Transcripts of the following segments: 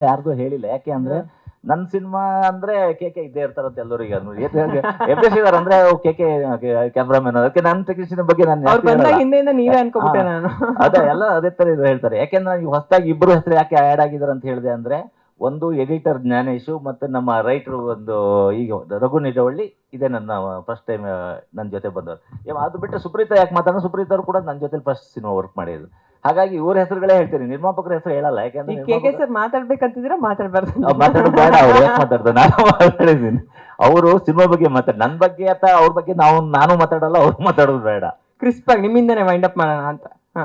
ಯಾರ್ದು ಹೇಳಿಲ್ಲ. ಯಾಕೆ ಅಂದ್ರೆ ನನ್ ಸಿನಿಮಾ ಅಂದ್ರೆ ಕೆ ಕೆ ಇದ್ದೇ ಇರ್ತಾರಂತ ಎಲ್ಲರಿಗೆ ಎಸ್ ಅಂದ್ರೆ ಕೆ ಕ್ಯಾಮ್ರಾಮನ್ ಅದಕ್ಕೆ ನನ್ನ ಟೆಕ್ನಿಷಿಯನ್ ಬಗ್ಗೆ ನಾನು. ಹಿಂದೆಯಿಂದ ನೀವೇ ಹಾ. ನಾನು. ಅದೇ ಎಲ್ಲ ಅದೇ ತರ ಇದು ಹೇಳ್ತಾರೆ. ಯಾಕೆಂದ್ರೆ ಈಗ ಹೊಸದಾಗಿ ಇಬ್ರು ಹೆಸರು ಯಾಕೆ ಆಡ್ ಆಗಿದ್ದಾರೆ ಅಂತ ಹೇಳಿದೆ ಅಂದ್ರೆ ಒಂದು ಎಡಿಟರ್ ಜ್ಞಾನೇಶು ಮತ್ತೆ ನಮ್ಮ ರೈಟರ್ ಒಂದು ಈಗ ರಘು ನಿಜವಳ್ಳಿ ಇದೇ ನನ್ನ ಫಸ್ಟ್ ಟೈಮ್ ನನ್ನ ಜೊತೆ ಬಂದವರು. ಅದು ಬಿಟ್ಟು ಸುಪ್ರೀತಾ ಯಾಕೆ ಮಾತಾಡೋ ಸುಪ್ರೀತಾ ಅವರು ಕೂಡ ನನ್ನ ಜೊತೆ ಫಸ್ಟ್ ಸಿನಿಮಾ ವರ್ಕ್ ಮಾಡಿದ್ರು ಹಾಗಾಗಿ ಇವ್ರ ಹೆಸರುಗಳೇ ಹೇಳ್ತೀನಿ ನಿರ್ಮಾಪಕರ ಹೆಸರು ಹೇಳಲ್ಲ ಯಾಕಂದ್ರೆ ಕೆ ಕೆ ಸರ್ ಮಾತಾಡ್ಬೇಕಂತಿದ್ದೀರಾ ಮಾತಾಡ್ಬಾರ್ದು. ಮಾತಾಡೋದು ಬೇಡ ಅವ್ರು ಯಾಕೆ ಮಾತಾಡ್ತಾರೆ ನಾನು ಮಾತಾಡಿದ್ದೀನಿ ಅವರು ಸಿನಿಮಾ ಬಗ್ಗೆ ಮಾತಾಡ ನನ್ ಬಗ್ಗೆ ಅಥವಾ ಅವ್ರ ಬಗ್ಗೆ ನಾವು ನಾನು ಮಾತಾಡಲ್ಲ ಅವ್ರು ಮಾತಾಡೋದು ಬೇಡ. ಕ್ರಿಸ್ಪ್ ಆಗಿ ನಿಮ್ಮಿಂದನೇ ವೈಂಡ್ ಅಪ್ ಮಾಡೋಣ ಅಂತ. ಹಾ.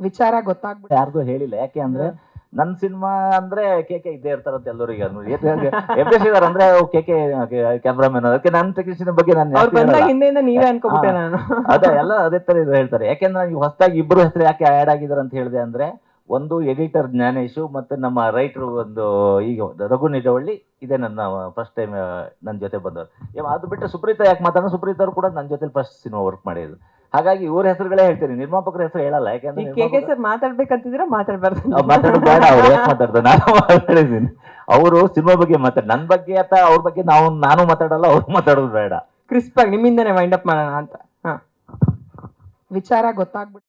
ವಿಚಾರ ಗೊತ್ತಾಗ್ಬಿಟ್ಟು ಯಾರ್ದು ಹೇಳಿಲ್ಲ ಯಾಕೆ ಅಂದ್ರೆ ನನ್ ಸಿನಿಮಾ ಅಂದ್ರೆ ಕೆ ಇದ್ದೇ ಇರ್ತಾರಂತ ಎಲ್ಲರಿಗೆ ಎಫ್ ಅಂದ್ರೆ ಅಂದ್ರೆ ಕೆ ಕ್ಯಾಮ್ರಾಮನ್ ಅದಕ್ಕೆ ನನ್ನ ಟೆಕ್ನಿಷಿಯನ್ ಬಗ್ಗೆ ನಾನು ನೀವೇ. ನಾನು. ಅದೇ ಎಲ್ಲ ಅದೇ ತರ ಇದು ಹೇಳ್ತಾರೆ. ಯಾಕೆಂದ್ರೆ ಈಗ ಹೊಸದಾಗಿ ಇಬ್ರು ಹೆಸರು ಯಾಕೆ ಆಡ್ ಆಗಿದ್ದಾರೆ ಅಂತ ಹೇಳಿದೆ ಅಂದ್ರೆ ಒಂದು ಎಡಿಟರ್ ಜ್ಞಾನೇಶು ಮತ್ತೆ ನಮ್ಮ ರೈಟರ್ ಒಂದು ಈಗ ರಘು ನಿಜವಳ್ಳಿ ಇದೇ ನನ್ನ ಫಸ್ಟ್ ಟೈಮ್ ನನ್ನ ಜೊತೆ ಬಂದವರು. ಅದು ಬಿಟ್ಟು ಸುಪ್ರೀತಾ ಯಾಕೆ ಮಾತಾಡೋ ಸುಪ್ರೀತಾ ಅವರು ಕೂಡ ನನ್ನ ಜೊತೆ ಫಸ್ಟ್ ಸಿನಿಮಾ ವರ್ಕ್ ಮಾಡಿದ್ರು ಹಾಗಾಗಿ ಇವ್ರ ಹೆಸರುಗಳೇ ಹೇಳ್ತೀನಿ ನಿರ್ಮಾಪಕರ ಹೆಸರು ಹೇಳಲ್ಲ ಯಾಕಂದ್ರೆ ಕೆ ಕೆ ನಿರ್ಮಾಪಕರು- ಸರ್ ಮಾತಾಡ್ಬೇಕಂತಿದ್ದೀರಾ ಮಾತಾಡ್ಬಾರ್ದು ಮಾತಾಡೋದು ಬೇಡ ಅವ್ರು ಯಾಕೆ ಮಾತಾಡ್ತಾರೆ ನಾನು ಮಾತಾಡಿದ್ದೀನಿ ಅವರು ಸಿನಿಮಾ ಬಗ್ಗೆ ಮಾತಾಡ ನನ್ ಬಗ್ಗೆ ಅಥವಾ ಅವ್ರ ಬಗ್ಗೆ ನಾವು ನಾನು ಮಾತಾಡಲ್ಲ ಅವ್ರು ಮಾತಾಡೋದು ಬೇಡ. ಕ್ರಿಸ್ಪ್ ಆಗಿ ನಿಮ್ಮಿಂದನೇ ವೈಂಡ್ ಅಪ್ ಮಾಡೋಣ ಅಂತ. ಹಾ. ವಿಚಾರ ಗೊತ್ತಾಗ್ಬಿಟ್ಟು